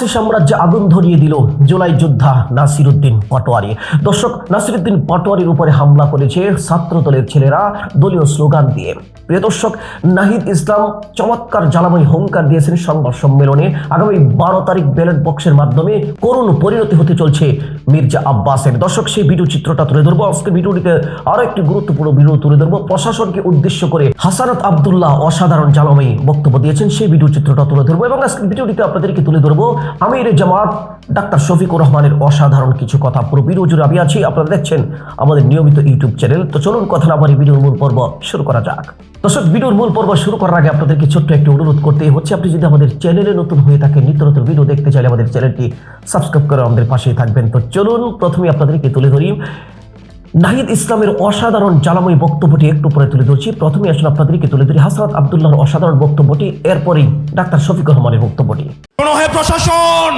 আব্বাসী সাম্রাজ্যে আগুন ধরিয়ে দিল জুলাই যোদ্ধা নাসিরুদ্দিন পাটোয়ারি। দর্শক, নাসিরুদ্দিন পাটোয়ারির উপরে হামলা করেছে ছাত্র দলের ছেলেরা, দলীয় স্লোগান দিয়ে। প্রিয় দর্শক, নাহিদ ইসলাম চমৎকার জ্বালাময় হুঙ্কার দিয়েছেন সংবাদ সম্মেলনে। আগামী বারো তারিখ ব্যালট বক্সের মাধ্যমে করুণ পরিণতি হতে চলছে মির্জা আব্বাসের। দর্শক, সেই ভিডিও চিত্রটা তুলে ধরবো। আজকে ভিডিওটিতে আরও একটি গুরুত্বপূর্ণ ভিডিও তুলে ধরবো। প্রশাসনকে উদ্দেশ্য করে হাসানত আবদুল্লাহ অসাধারণ জালমে বক্তব্য দিয়েছেন। সেই ভিডিও চিত্রটা তুলে ধরবো এবং আজকে ভিডিওটিতে আপনাদেরকে তুলে ধরবো আমির জামাত ডাক্তার শফিকুর রহমানের অসাধারণ কিছু কথা। পুরো ভিডিও জুড়ে আমি আছি, আপনারা দেখছেন আমাদের নিয়মিত ইউটিউব চ্যানেল। তো চলুন, কথা না বলে ভিডিওর মূল পর্ব শুরু করা যাক। দর্শক, ভিডিওর মূল পর্ব শুরু করার আগে আপনাদেরকে ছোট্ট একটি অনুরোধ করতে হচ্ছে, আপনি যদি আমাদের চ্যানেলে নতুন হয়ে থাকেন, নিত্য নতুন ভিডিও দেখতে চাইলে আমাদের চ্যানেলটি সাবস্ক্রাইব করে আমাদের পাশেই থাকবেন। তো চলুন, প্রথমে আপনাদেরকে তুলে ধরি। নাহিদ ইসলামের অসাধারণ জ্বালাময়ী বক্তব্যটি একটু পরে তুলে ধরছি। প্রথমে আসলে আপনাদেরকে তুলে ধরি হাসরাত আবদুল্লাহর অসাধারণ বক্তব্যটি, এরপরেই ডাক্তার শফিকুর রহমানের বক্তব্যটি। প্রশাসন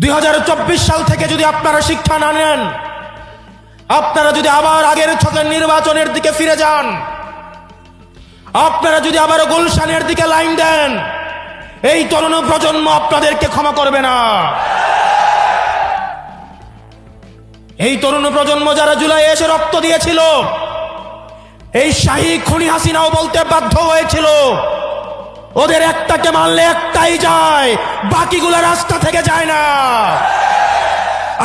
দুই হাজার চব্বিশ সাল থেকে যদি আপনারা শিক্ষা না নেন, আপনারা যদি আবার আগের ছকের নির্বাচনের দিকে ফিরে যান, আপনারা যদি আবার গুলশানের দিকে লাইন দেন, এই তরুণ প্রজন্ম আপনাদেরকে ক্ষমা করবে না। এই তরুণ প্রজন্ম যারা জুলাই এসে রক্ত দিয়েছিল, এই শাহী খুনি হাসিনাও বলতে বাধ্য হয়েছিল ওদের একটাকে মারলে একটাই যায়, বাকিগুলো রাস্তা থেকে যায় না।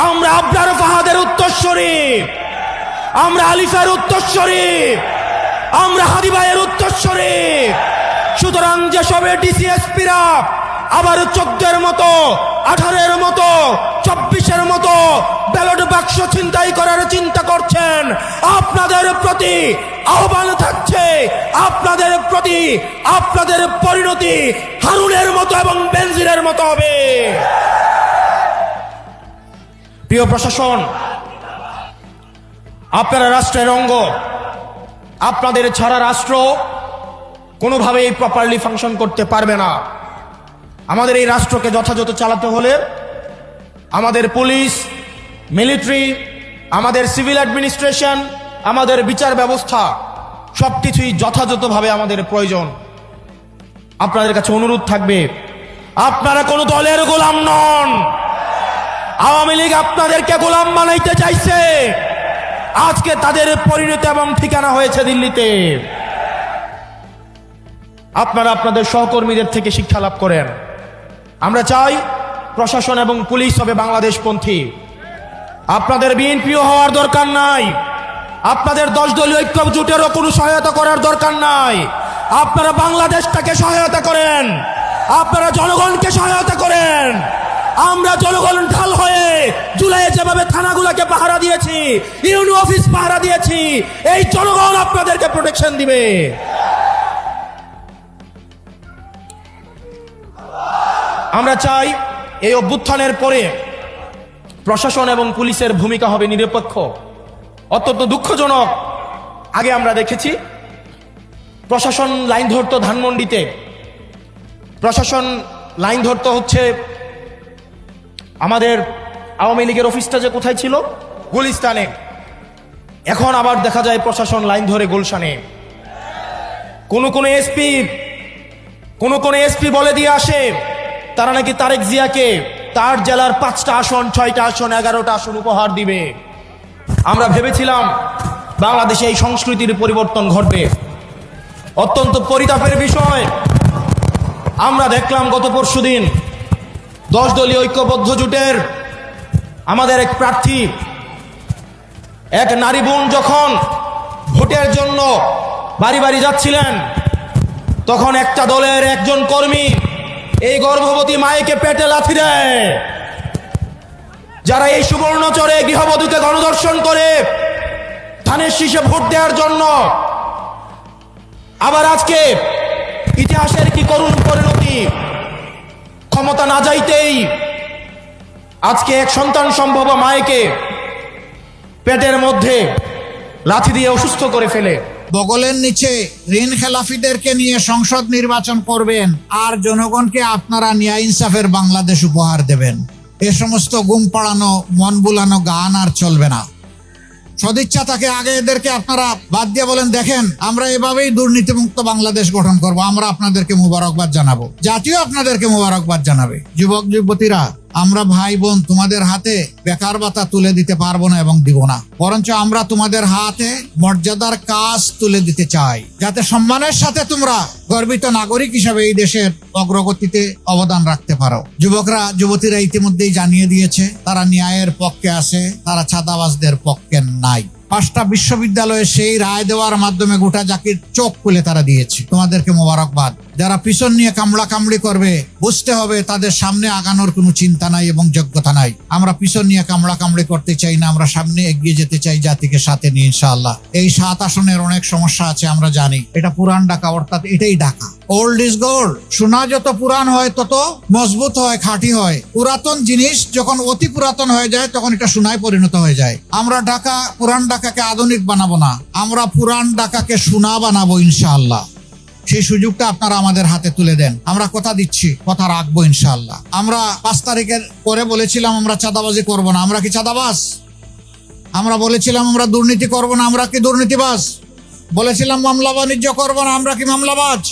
আমরা আবরার ফাহাদের উত্তরস্বরী আমরা আলিফার উত্তরস্বরী আমরা হাদিবাইয়ের উত্তরস্বরী সুতরাং যেসবে ডিসিএসপিরা আবার চোদ্দের মতো, আঠারোর মতো চব্বিশের মতো ব্যালট বাক্স ছিনতাই করার চিন্তা করছেন, আপনাদের প্রতি আহ্বান থাকছে আপনাদের প্রতি, আপনাদের পরিণতি হারুনের মতো এবং বেনজিরের মতো হবে। প্রিয় প্রশাসন, আপনারা রাষ্ট্রের অঙ্গ, আপনাদের ছাড়া রাষ্ট্র কোনোভাবেই প্রপারলি ফাংশন করতে পারবে না। আমাদের এই রাষ্ট্রকে যথাযথ চালাতে হলে আমাদের পুলিশ মিলিটারি আমাদের সিভিল অ্যাডমিনিস্ট্রেশন আমাদের বিচার ব্যবস্থা সব কিছুই যথাযথভাবে আমাদের প্রয়োজন। আপনাদের কাছে অনুরোধ থাকবে, আপনারা কোনো দলের গোলাম নন। আওয়ামী লীগ আপনাদেরকে গোলাম বানাইতে চাইছে। আজকে তাদের পরিণত এবং ঠিকানা হয়েছে দিল্লিতে। আপনারা আপনাদের সহকর্মীদের থেকে শিক্ষা লাভ করেন। আমরা চাই প্রশাসন এবং পুলিশ হবে বাংলাদেশপন্থী। আপনাদের বিএনপিও হওয়ার দরকার নাই। আপনাদের দশ দলীয় ঐক্য জোটেরও কোনো সহায়তা করার দরকার নাই। আপনারা বাংলাদেশটাকে সহায়তা করেন। আপনারা জনগণকে সহায়তা করেন। আমরা জনগণ ঢাল হয়ে জুলাইয়ে যেভাবে থানাগুলোকে পাহারা দিয়েছি, ইউনি অফিস পাহারা দিয়েছি, এই জনগণ আপনাদেরকে প্রোটেকশন দিবে। আমরা চাই এই অভ্যুত্থানের পরে প্রশাসন এবং পুলিশের ভূমিকা হবে নিরপেক্ষ। অত্যন্ত দুঃখজনক। আগে আমরা দেখেছি, প্রশাসন লাইন ধরতো ধানমন্ডিতে। প্রশাসন লাইন ধরতো হচ্ছে আমাদের আওয়ামী লীগের অফিসটা যে কোথায় ছিল? গুলিস্তানে। এখন আবার দেখা যায় প্রশাসন লাইন ধরে গুলশানে। কোনো কোনো এসপি, কোন কোন এসপি বলে দিয়ে আসে, তারা নাকি তারেক জিয়াকে তার জেলার পাঁচটা আসন, ছয়টা আসন, এগারোটা আসন উপহার দিবে। ভেবেছিলাম বাংলাদেশে এই সংস্কৃতির পরিবর্তন ঘটবে। অত্যন্ত পরিতাপের বিষয়। আমরা দেখলাম গত পরশু দিন দশ দলীয় ঐক্যবদ্ধ জোটের আমাদের এক প্রার্থী, এক নারী বোন যখন ভোটের জন্য বাড়ি বাড়ি যাচ্ছিলেন, তখন একটা দলের একজন কর্মী এই গর্ভবতী মায়েকে পেটে লাথি দেয়। যারা এই সুবর্ণচরে গৃহবধূকে গণদর্শন করে ধানের শীষে ভোট দেওয়ার জন্য আবার আজকে ইতিহাসের কি করুণ পরিণতি? ক্ষমতা না যাইতেই আজকে এক সন্তান সম্ভব মায়েকে পেটের মধ্যে লাথি দিয়ে অসুস্থ করে ফেলে। বগলের নিচে ঋণ খেলাফিদেরকে নিয়ে সংসদ নির্বাচন করবেন, আর জনগণকে আপনারা ন্যায় ইনসাফের বাংলাদেশ উপহার দেবেন। এ সমস্ত গুম পাড়ানো, মন বুলানো গান আর চলবে না। সদিচ্ছা তাকে আগে এদেরকে আপনারা বাদ দিয়ে বলেন, দেখেন, আমরা এভাবেই দুর্নীতিমুক্ত বাংলাদেশ গঠন করব। আমরা আপনাদেরকে মুবারকবাদ জানাব। জাতীয় আপনাদেরকে মুবারকবাদ জানাবে। যুবক, যুবতীরা আমরা ভাই বোন তোমাদের হাতে বেকার ভাতা তুলে দিতে পারব না এবং দিব না। বরঞ্চ আমরা তোমাদের হাতে মর্যাদার কাজ তুলে দিতে চাই। যাতে সম্মানের সাথে তোমরা গর্বিত নাগরিক হিসাবে এই দেশের অগ্রগতিতে অবদান রাখতে পারো। যুবকরা, যুবতীরা ইতিমধ্যেই জানিয়ে দিয়েছে, তারা ন্যায়ের পক্ষে আছে, তারা ছাদাবাজদের পক্ষে নাই। পাঁচটা বিশ্ববিদ্যালয়ে সেই রায় দেওয়ার মাধ্যমে গোটা জাকির চোখ খুলে তারা দিয়েছে। তোমাদেরকে মোবারকবাদ। যারা পিছন নিয়ে কামড়া কামড়ি করবে, বুঝতে হবে তাদের সামনে আগানোর কোনো চিন্তা নাই এবং যোগ্যতা নাই। আমরা পিছন নিয়ে কামড়া কামড়ি করতে চাই না, আমরা সামনে এগিয়ে যেতে চাই জাতিকে সাথে নিয়ে, ইনশাআল্লাহ। এই সাত আসনের অনেক সমস্যা আছে, আমরা জানি। এটা পুরান ঢাকা, অর্থাৎ এটাই ঢাকা। ওল্ড ইজ গোল্ড সোনা যত পুরান হয়, তত মজবুত হয়, খাঁটি হয়। পুরাতন জিনিস যখন অতি পুরাতন হয়ে যায়, তখন এটা সোনায় পরিণত হয়ে যায়। আমরা ঢাকা, পুরান ঢাকাকে আধুনিক বানাবো না। আমরা পুরান ঢাকাকে সোনা বানাবো, ইনশাআল্লাহ। সেই সুযোগটা আপনারা আমাদের হাতে তুলে দেন। আমরা কথা দিচ্ছি, কথা রাখব ইনশাল্লাহ আমরা পাঁচ তারিখের পরে বলেছিলাম আমরা চাঁদাবাজি করব না। আমরা কি চাঁদাবাজ? আমরা বলেছিলাম আমরা দুর্নীতি করব না। আমরা কি দুর্নীতিবাস বলেছিলাম মামলা বাণিজ্য করব না। আমরা কি মামলাবাজ?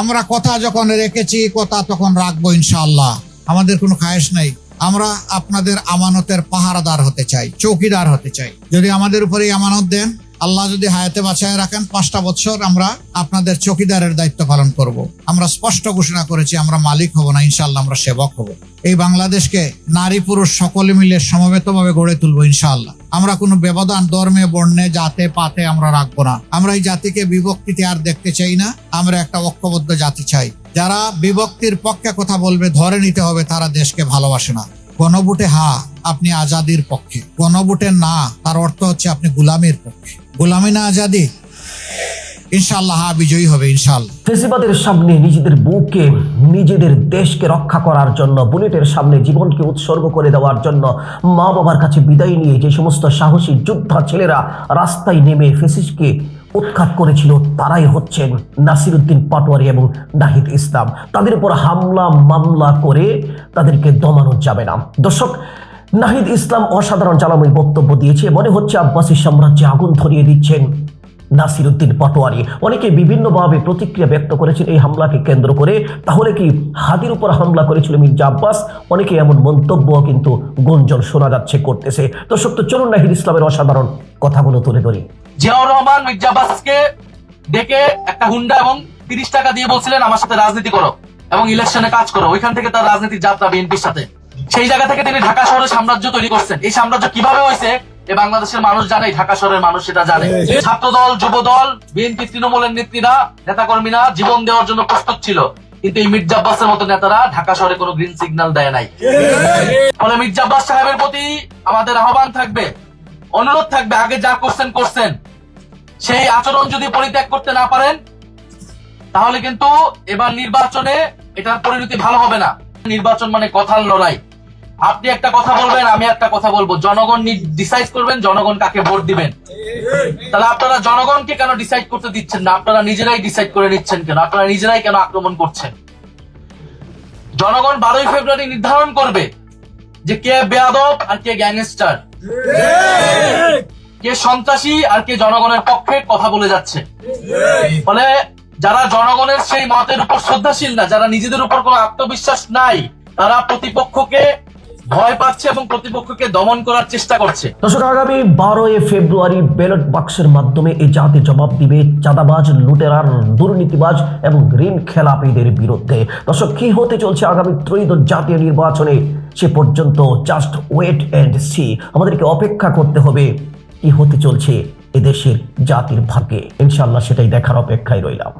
আমরা কথা যখন রেখেছি, কথা তখন রাখব ইনশাল্লাহ আমাদের কোনো খায়েশ নাই। আমরা আপনাদের আমানতের পাহারাদার হতে চাই, চৌকিদার হতে চাই। যদি আমাদের উপরে আমানত দেন আল্লাহ যদি হায়াতে বাঁচায় রাখেন, পাঁচটা বছর আমরা আপনাদের চৌকিদারের দায়িত্ব পালন করব। আমরা স্পষ্ট ঘোষণা করেছি, আমরা মালিক হব না ইনশাল্লাহ আমরা সেবক হব। এই বাংলাদেশকে নারী পুরুষ সকলে মিলে সমবেতভাবে গড়ে তুলবো, ইনশাআল্লাহ। আমরা কোনো ব্যবধান, ধর্মে, বর্ণে, জাতে, পাতে আমরা রাখব না। আমরা এই জাতিকে বিভক্তিতে আর দেখতে চাই না, আমরা একটা ঐক্যবদ্ধ জাতি চাই। যারা বিভক্তির পক্ষে কথা বলবে, ধরে নিতে হবে তারা দেশকে ভালোবাসে না। গণভোটে হা, আপনি আজাদির পক্ষে। গণভোটে না, তার অর্থ হচ্ছে আপনি গুলামির পক্ষে। গুলামি না আজাদি ইনশাল্লাহ হা বিজয়ী হবে ইনশাল্লাহ ফেসিবাদের সামনে নিজেদের বুকে, নিজেদের দেশকে রক্ষা করার জন্য, বুলেটের সামনে জীবনকে উৎসর্গ করে দেওয়ার জন্য মা বাবার কাছে বিদায় নিয়ে যে সমস্ত সাহসী যোদ্ধা ছেলেরা রাস্তায় নেমে ফেসিসকে উৎখাত করেছিল, তারাই হচ্ছেন নাসিরুদ্দিন পাটোয়ারি এবং নাহিদ ইসলাম। তাদের উপর হামলা মামলা করে তাদেরকে দমানো যাবে না। দর্শক নাহিদ ইসলাম অসাধারণ জ্বালাময় বক্তব্য দিয়েছে। মনে হচ্ছে আব্বাসী সাম্রাজ্যে আগুন ধরিয়ে দিচ্ছেন নাসিরুদ্দিন পাটোয়ারি। অনেকে বিভিন্নভাবে প্রতিক্রিয়া ব্যক্ত করেছেন এই হামলাকে কেন্দ্র করে। তাহলে কি হাতির উপর হামলা করেছিল মির্জা আব্বাস? অনেকে এমন মন্তব্য কিন্তু গুঞ্জন শোনা যাচ্ছে করতেছে। দর্শক, তো চলুন নাহিদ ইসলামের অসাধারণ কথাগুলো তুলে ধরি। জিয়াউর রহমান মির্জা আব্বাসকে ডেকে একটা হুন্ডা এবং তিরিশ টাকা দিয়ে বলছিলেন, আমার সাথে রাজনীতি করো এবং ইলেকশনে কাজ করো। ওইখান থেকে তার রাজনীতির যাত্রা বিএনপির সাথে। সেই জায়গা থেকে তিনি ঢাকা শহরে সাম্রাজ্য তৈরি করছেন। এই সাম্রাজ্য কীভাবে হয়েছে? এ বাংলাদেশের মানুষ জানে, ঢাকা শহরের মানুষ সেটা জানে। ছাত্র দল যুব দল বিএনপি, তৃণমূলের নেত্রীরা, নেতাকর্মীরা জীবন দেওয়ার জন্য প্রস্তুত ছিল। কিন্তু এই মির্জা আব্বাসের মতো নেতারা ঢাকা শহরে কোনো গ্রিন সিগন্যাল দেয় নাই। ফলে মির্জা আব্বাস সাহেবের প্রতি আমাদের আহ্বান থাকবে, অনুরোধ থাকবে, আগে যা করছেন করছেন। সেই আচরণ যদি পরিত্যাগ করতে না পারেন, তাহলে কিন্তু এবার নির্বাচনে এটার পরিণতি ভালো হবে না। নির্বাচন মানে কথার লড়াই। আপনি একটা কথা বলবেন, আমি একটা কথা বলব। জনগণ ডিসাইড করবেন, জনগণ কাকে ভোট দিবেন। তাহলে আপনারা জনগণকে কেন ডিসাইড করতে দিচ্ছেন না? আপনারা নিজেরাই ডিসাইড করে নিচ্ছেন কেন? আপনারা নিজেরাই কেন আক্রমণ করছেন? জনগণ বারোই ফেব্রুয়ারি নির্ধারণ করবে যে কে বেয়াদব আর কে গ্যাংস্টার। কে সন্ত্রাসী আর কে জনগণের পক্ষে কথা বলে যাচ্ছে। ফলে যারা জনগণের সেই মতের উপর শ্রদ্ধাশীল না, যারা নিজেদের উপর কোনো আত্মবিশ্বাস নাই, তারা প্রতিপক্ষকে ভয় পাচ্ছে এবং প্রতিপক্ষকে দমন করার চেষ্টা করছে। দর্শক, আগামী বারোই ফেব্রুয়ারি ব্যালট বাক্সের মাধ্যমে এই জাতি জবাব দিবে চাঁদাবাজ, লুটেরার, দুর্নীতিবাজ এবং ঋণ খেলাপিদের বিরুদ্ধে। দর্শক, কি হতে চলছে আগামী ত্রয়োদশ জাতীয় নির্বাচনে? সে পর্যন্ত জাস্ট ওয়েট অ্যান্ড সি আমাদেরকে অপেক্ষা করতে হবে কি হতে চলছে এদেশের জাতির ভাগ্যে। ইনশাল্লাহ সেটাই দেখার অপেক্ষায় রইলাম।